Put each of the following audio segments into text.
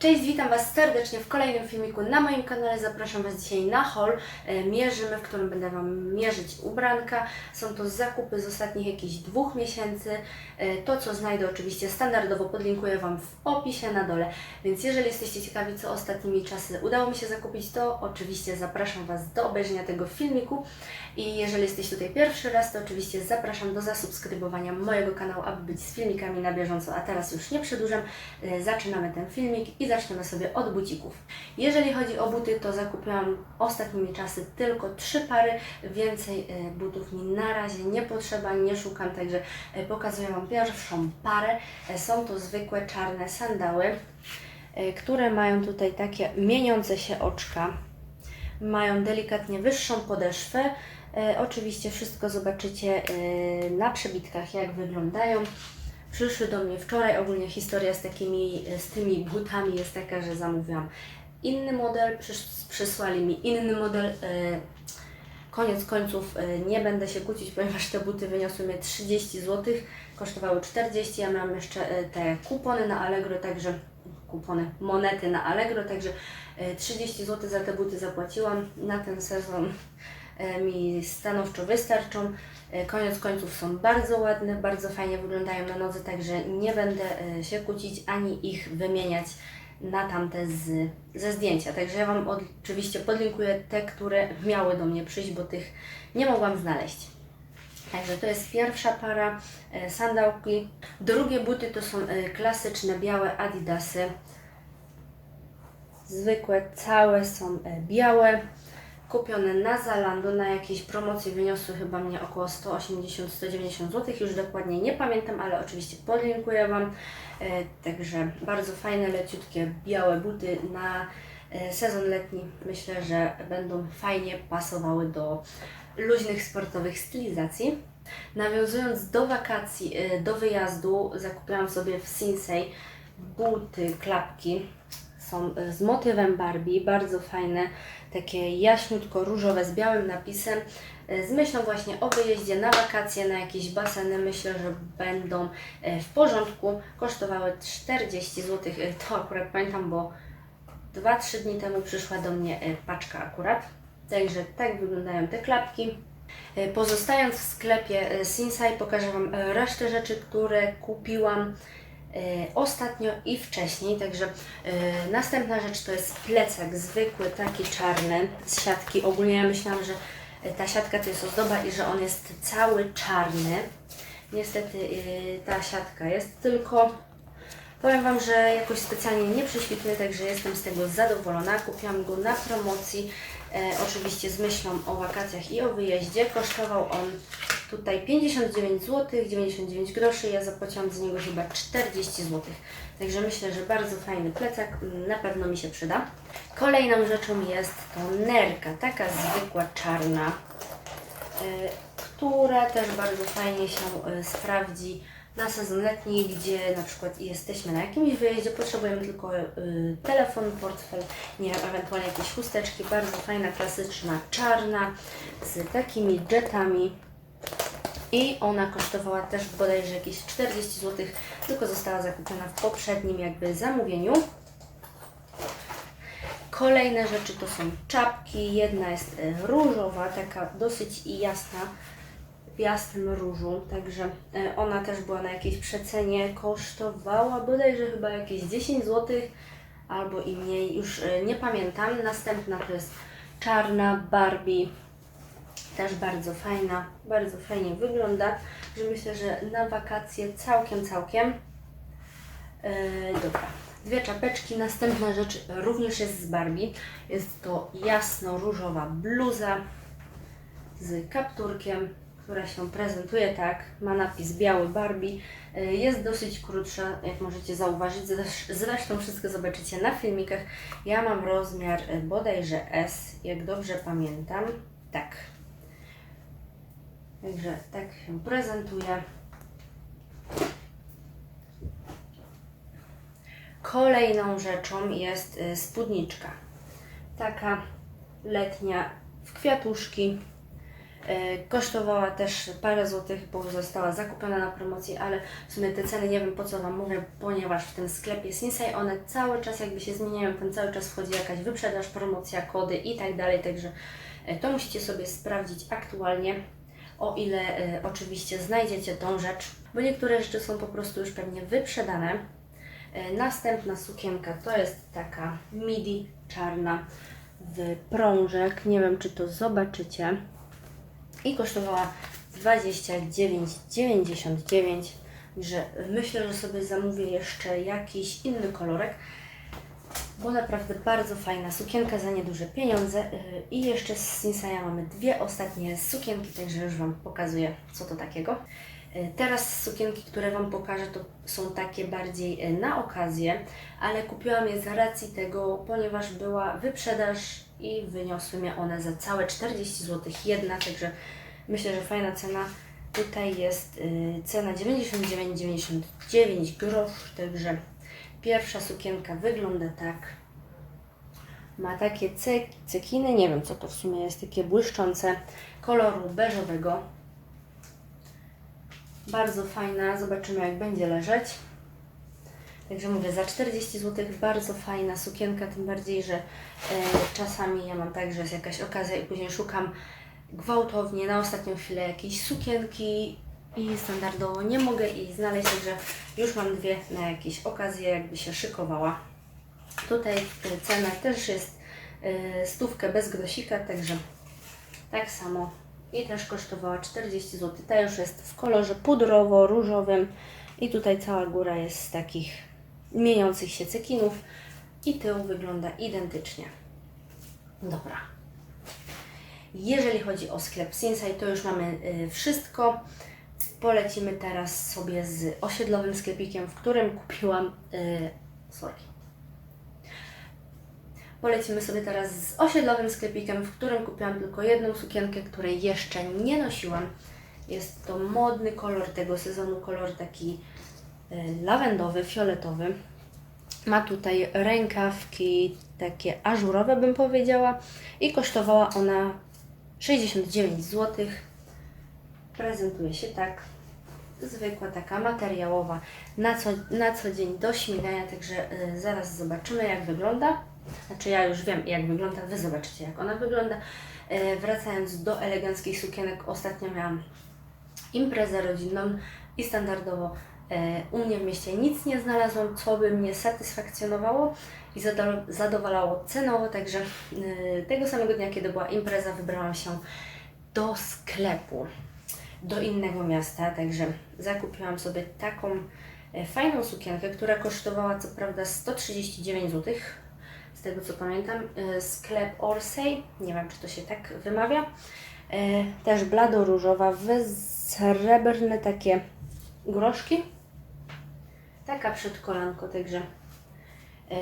Cześć, witam Was serdecznie w kolejnym filmiku na moim kanale. Zapraszam Was dzisiaj na haul. E, Mierzymy, w którym będę Wam mierzyć ubranka. Są to zakupy z ostatnich jakichś dwóch miesięcy. E, To, co znajdę oczywiście standardowo podlinkuję Wam w opisie na dole. Więc jeżeli jesteście ciekawi, co ostatnimi czasy udało mi się zakupić, to oczywiście zapraszam Was do obejrzenia tego filmiku. I jeżeli jesteś tutaj pierwszy raz, to oczywiście zapraszam do zasubskrybowania mojego kanału, aby być z filmikami na bieżąco. A teraz już nie przedłużam, e, zaczynamy ten filmik i zaczniemy sobie od bucików. Jeżeli chodzi o buty, to zakupiłam ostatnimi czasy tylko trzy pary, więcej e, butów mi na razie nie potrzeba, nie szukam, także e, pokazuję Wam pierwszą parę. E, Są to zwykłe czarne sandały, które mają tutaj takie mieniące się oczka mają delikatnie wyższą podeszwę. Oczywiście wszystko zobaczycie na przebitkach, jak wyglądają. Przyszły do mnie wczoraj. Ogólnie historia z, takimi, z tymi butami jest taka, że zamówiłam inny model, przys- przysłali mi inny model. E, koniec końców e, nie będę się kłócić, ponieważ te buty wyniosły mnie 30 zł, kosztowały 40. Ja miałam jeszcze e, te kupony na Allegro, także kupony, monety na Allegro, także e, 30 zł za te buty zapłaciłam. Na ten sezon mi stanowczo wystarczą. E, Koniec końców są bardzo ładne, bardzo fajnie wyglądają na nodze, także nie będę e, się kłócić ani ich wymieniać na tamte z, ze zdjęcia. Także ja Wam oczywiście podlinkuję te, które miały do mnie przyjść, bo tych nie mogłam znaleźć. Także to jest pierwsza para e, sandałki. Drugie buty to są e, klasyczne białe Adidasy. Zwykłe, całe są e, białe. Kupione na Zalando na jakiejś promocji wyniosły chyba mnie około 180-190 zł. Już dokładnie nie pamiętam, ale oczywiście podlinkuję Wam. E, Także bardzo fajne, leciutkie, białe buty na e, sezon letni. Myślę, że będą fajnie pasowały do luźnych sportowych stylizacji. Nawiązując do wakacji, e, do wyjazdu, zakupiłam sobie w Sinsei buty, klapki. Są e, z motywem Barbie, bardzo fajne, takie jaśniutko-różowe z białym napisem. E, Z myślą właśnie o wyjeździe na wakacje, na jakieś baseny. Myślę, że będą e, w porządku. Kosztowały 40 zł. To akurat pamiętam, bo 2-3 dni temu przyszła do mnie paczka akurat. Także tak wyglądają te klapki. Pozostając w sklepie Sinsai pokażę Wam resztę rzeczy, które kupiłam ostatnio i wcześniej. Także e, następna rzecz to jest plecak zwykły, taki czarny z siatki. Ogólnie ja myślałam, że e, ta siatka to jest ozdoba i że on jest cały czarny. Niestety e, ta siatka jest tylko Powiem Wam, że jakoś specjalnie nie prześwituje, także jestem z tego zadowolona. Kupiłam go na promocji, e, oczywiście z myślą o wakacjach i o wyjeździe. Kosztował on tutaj 59 zł, 99 groszy. Ja zapłaciłam za niego chyba 40 zł. Także myślę, że bardzo fajny plecak, mm, na pewno mi się przyda. Kolejną rzeczą jest to nerka, taka zwykła czarna, e, która też bardzo fajnie się e, sprawdzi na sezon letni, gdzie na przykład jesteśmy na jakimś wyjeździe, potrzebujemy tylko y, telefon, portfel, nie wiem, ewentualnie jakieś chusteczki. Bardzo fajna, klasyczna, czarna, z takimi jetami. I ona kosztowała też bodajże jakieś 40 zł, tylko została zakupiona w poprzednim jakby zamówieniu. Kolejne rzeczy to są czapki. Jedna jest e, różowa, taka dosyć jasna, w jasnym różu, także e, ona też była na jakiejś przecenie, kosztowała bodajże chyba jakieś 10 zł albo i mniej, już e, nie pamiętam. Następna to jest czarna Barbie, też bardzo fajna, bardzo fajnie wygląda, że myślę, że na wakacje całkiem, całkiem. E, dobra, dwie czapeczki. Następna rzecz również jest z Barbie. Jest to jasno-różowa bluza z kapturkiem, która się prezentuje tak. Ma napis biały Barbie. E, Jest dosyć krótsza, jak możecie zauważyć. Zresz- Zresztą wszystko zobaczycie na filmikach. Ja mam rozmiar e, bodajże S, jak dobrze pamiętam. Tak. Także tak się prezentuje. Kolejną rzeczą jest y, spódniczka. Taka letnia w kwiatuszki. E, Kosztowała też parę złotych, bo została zakupiona na promocji, ale w sumie te ceny nie wiem po co Wam mówię, ponieważ w tym sklepie Sinsei one cały czas jakby się zmieniają, tam cały czas wchodzi jakaś wyprzedaż, promocja, kody i tak dalej, także e, to musicie sobie sprawdzić aktualnie, o ile e, oczywiście znajdziecie tą rzecz, bo niektóre rzeczy są po prostu już pewnie wyprzedane. E, Następna sukienka to jest taka midi czarna w prążek, nie wiem czy to zobaczycie. I kosztowała 29,99 że myślę, że sobie zamówię jeszcze jakiś inny kolorek, bo naprawdę bardzo fajna sukienka za nieduże pieniądze yy, i jeszcze z Sinsaja mamy dwie ostatnie sukienki, także już Wam pokazuję co to takiego. Yy, Teraz sukienki, które Wam pokażę, to są takie bardziej yy, na okazję, ale kupiłam je z racji tego, ponieważ była wyprzedaż i wyniosły mnie one za całe 40 zł jedna, także myślę, że fajna cena. Tutaj jest y, cena 99,99 grosz, także pierwsza sukienka wygląda tak. Ma takie cek, cekiny, nie wiem co to w sumie jest, takie błyszczące, koloru beżowego. Bardzo fajna, zobaczymy jak będzie leżeć. Także mówię, za 40 zł bardzo fajna sukienka, tym bardziej, że e, czasami ja mam tak, że jest jakaś okazja i później szukam gwałtownie na ostatnią chwilę jakiejś sukienki i standardowo nie mogę jej znaleźć, także już mam dwie na jakieś okazje, jakby się szykowała. Tutaj e, cena też jest e, stówkę bez grosika, także tak samo i też kosztowała 40 zł. Ta już jest w kolorze pudrowo-różowym i tutaj cała góra jest z takich mieniących się cekinów i tył wygląda identycznie. Dobra. Jeżeli chodzi o sklep Sinsai, to już mamy y, wszystko. Polecimy teraz sobie z osiedlowym sklepikiem, w którym kupiłam. Y, sorry. Polecimy sobie teraz z osiedlowym sklepikiem, w którym kupiłam tylko jedną sukienkę, której jeszcze nie nosiłam. Jest to modny kolor tego sezonu, kolor taki y, lawendowy, fioletowy. Ma tutaj rękawki takie ażurowe, bym powiedziała, i kosztowała ona 69 zł. Prezentuje się tak. Zwykła taka materiałowa na co, na co dzień do śmigania, także y, zaraz zobaczymy jak wygląda. Znaczy ja już wiem jak wygląda, Wy zobaczycie jak ona wygląda. Y, wracając do eleganckich sukienek, ostatnio miałam imprezę rodzinną i standardowo e, u mnie w mieście nic nie znalazłam, co by mnie satysfakcjonowało i zado- zadowalało cenowo, także tego samego dnia, kiedy była impreza, wybrałam się do sklepu, do innego miasta, także zakupiłam sobie taką e, fajną sukienkę, która kosztowała co prawda 139 zł, z tego co pamiętam, e, sklep Orsay, nie wiem czy to się tak wymawia, e, też blado-różowa, w srebrne takie groszki, taka przedkolanko, także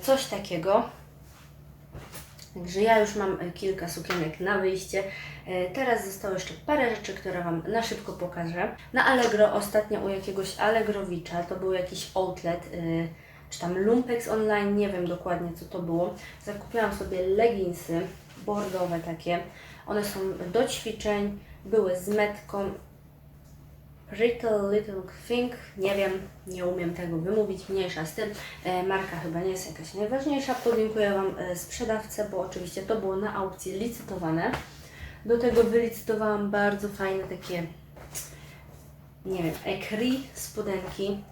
coś takiego. Także ja już mam e, kilka sukienek na wyjście. E, Teraz zostało jeszcze parę rzeczy, które Wam na szybko pokażę. Na Allegro ostatnio u jakiegoś Allegrowicza, to był jakiś outlet, e, czy tam Lumpex Online, nie wiem dokładnie co to było. Zakupiłam sobie leginsy bordowe takie. One są do ćwiczeń, były z metką. Little Little Thing, nie wiem, nie umiem tego wymówić, mniejsza z tym. E, marka chyba nie jest jakaś najważniejsza. Podlinkuję Wam e, sprzedawcę, bo oczywiście to było na aukcji licytowane. Do tego wylicytowałam bardzo fajne takie, nie wiem, ekri spodenki.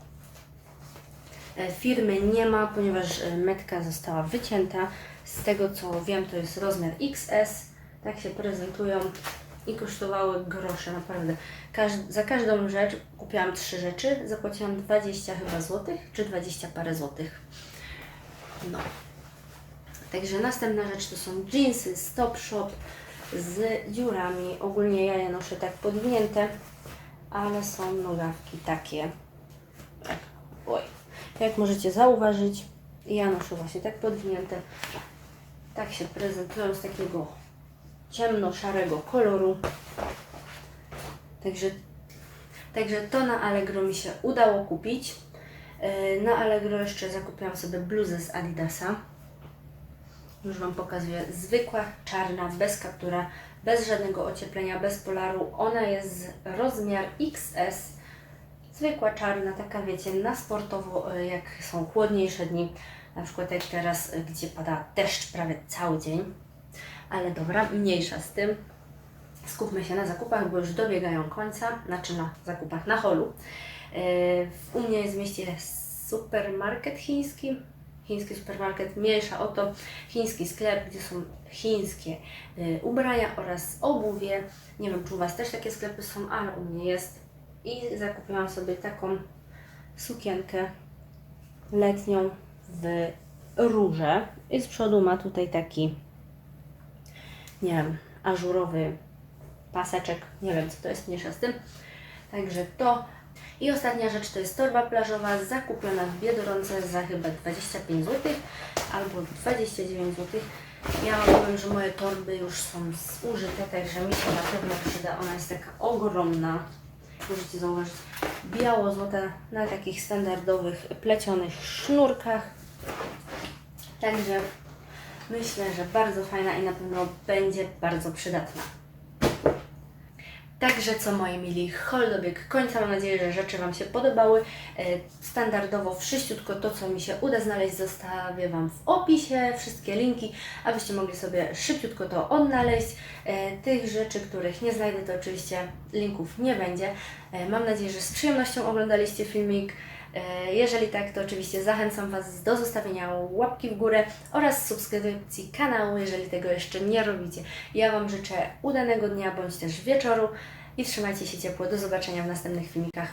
E, Firmy nie ma, ponieważ metka została wycięta. Z tego co wiem, to jest rozmiar XS. Tak się prezentują i kosztowały grosze, naprawdę. Za każdą rzecz kupiłam trzy rzeczy, zapłaciłam 20 chyba złotych, czy 20 parę złotych. No. Także następna rzecz to są jeansy Stop Shop z dziurami. Ogólnie ja je noszę tak podwinięte, ale są nogawki takie. Tak. Oj. Jak możecie zauważyć, ja noszę właśnie tak podwinięte. Tak się prezentują z takiego ciemno-szarego koloru. Także, także to na Allegro mi się udało kupić. Yy, Na Allegro jeszcze zakupiłam sobie bluzę z Adidasa. Już Wam pokazuję. Zwykła, czarna, bez kaptura, bez żadnego ocieplenia, bez polaru. Ona jest rozmiar XS, zwykła czarna, taka wiecie, na sportowo, y, jak są chłodniejsze dni, na przykład jak teraz, y, gdzie pada deszcz prawie cały dzień. Ale dobra, mniejsza z tym. Skupmy się na zakupach, bo już dobiegają końca, znaczy na zakupach na holu. Yy, U mnie jest w mieście supermarket chiński, chiński supermarket, mniejsza o to, chiński sklep, gdzie są chińskie yy, ubrania oraz obuwie. Nie wiem, czy u Was też takie sklepy są, ale u mnie jest. I zakupiłam sobie taką sukienkę letnią w róże. I z przodu ma tutaj taki, nie wiem, ażurowy paseczek, nie wiem co to jest, mniejsza z tym. Także to. I ostatnia rzecz to jest torba plażowa zakupiona w Biedronce za chyba 25 zł albo 29 zł. Ja powiem, że moje torby już są zużyte, także mi się na pewno przyda. Ona jest taka ogromna. Możecie zauważyć, biało-złota na takich standardowych plecionych sznurkach. Także myślę, że bardzo fajna i na pewno będzie bardzo przydatna. Także co moi mili, hol dobiegł końca. Mam nadzieję, że rzeczy Wam się podobały. E, Standardowo wszyściutko to, co mi się uda znaleźć, zostawię Wam w opisie. Wszystkie linki, abyście mogli sobie szybciutko to odnaleźć. E, Tych rzeczy, których nie znajdę, to oczywiście linków nie będzie. E, Mam nadzieję, że z przyjemnością oglądaliście filmik. E, Jeżeli tak, to oczywiście zachęcam Was do zostawienia łapki w górę oraz subskrypcji kanału, jeżeli tego jeszcze nie robicie. Ja Wam życzę udanego dnia bądź też wieczoru i trzymajcie się ciepło. Do zobaczenia w następnych filmikach.